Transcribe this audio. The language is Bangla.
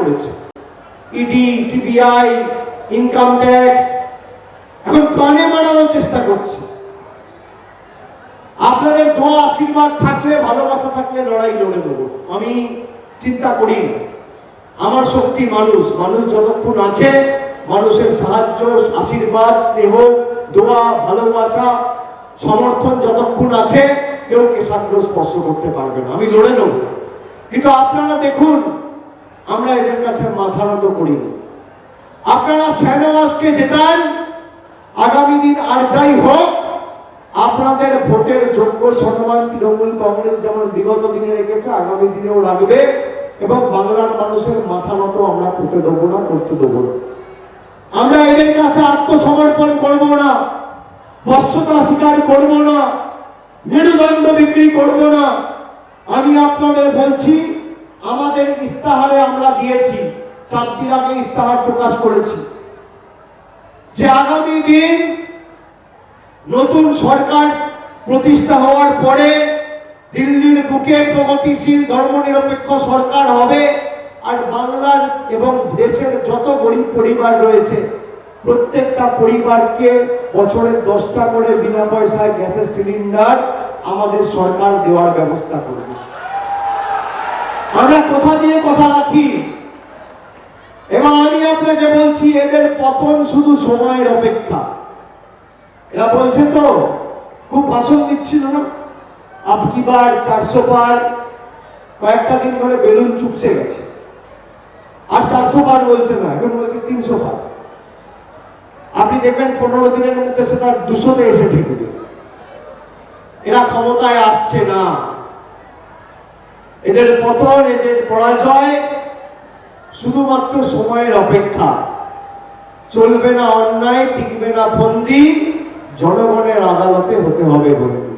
করেছে। ইডি সিবিআই ইনকাম ট্যাক্স এখন প্রাণে মারানোর চেষ্টা করছে। আপনাদের দোয়া, আশীর্বাদ থাকলে, ভালোবাসা থাকলে লড়াই লড়ে দেবো আমি চিন্তা করি আমার শক্তি মানুষ। মানুষ যতক্ষণ আছে, মানুষের সাহায্য, আশীর্বাদ, স্নেহ, দোয়া, ভালোবাসা, সমর্থন যতক্ষণ আছে, কেউ কেশাগ্র স্পর্শ করতে পারবে না। আমি লড়ে নেব। কিন্তু আপনারা দেখুন আমরা এদের কাছে মাথা নত করিনি। আপনারা শাহনওয়াজকে জেতান, আগামী দিন আর যাই হোক, আপনাদের ভোটের যোগ্য সম্মান তৃণমূল কংগ্রেস যেমন বিগত দিনে রেখেছে, আগামী দিনেও রাখবে এবং বাংলার মানুষের মাথা মতো আমরা করতে দেবো না, করতে দেবো না। আমরা এদের কাছে আত্মসমর্পণ করব না বস্যতা স্বীকার করব না, মেরুদণ্ড বিক্রি করব না। আমি আপনাদের বলছি আমাদের ইস্তাহারে আমরা দিয়েছি চার দিন আগে ইস্তাহার প্রকাশ করেছি। যে আগামী দিন নতুন সরকার প্রতিষ্ঠা হওয়ার পরে দিল্লির বুকে প্রগতিশীল ধর্মনিরপেক্ষ সরকার হবে আর বাংলার এবং দেশের যত গরিব পরিবার রয়েছে, প্রত্যেকটা পরিবারকে বছরে দশটা করে বিনা পয়সায় গ্যাসের সিলিন্ডার আমাদের সরকার দেওয়ার ব্যবস্থা করবে। আমরা কথা দিয়ে কথা রাখি। এবং আমি আপনাকে বলছি, এদের পতন শুধু সময়ের অপেক্ষা। এরা বলছে তো, খুব ভাষণ দিচ্ছিল না? আপকি বার চারশো বার কয়েকটা দিন ধরে বেলুন চুপসে গেছে। আর চারশো বার বলছে না, এখন বলছে তিনশো বার। আপনি দেখবেন পনেরো দিনের মধ্যে সেটা দুশোতে এসে ঠেকবে এরা ক্ষমতায় আসছে না। এদের পতন, এদের পরাজয় শুধুমাত্র সময়ের অপেক্ষা। চলবে না অন্যায়, টিকবে না ফন্দি, জনগণের আদালতে হতে হবে বন্ধু।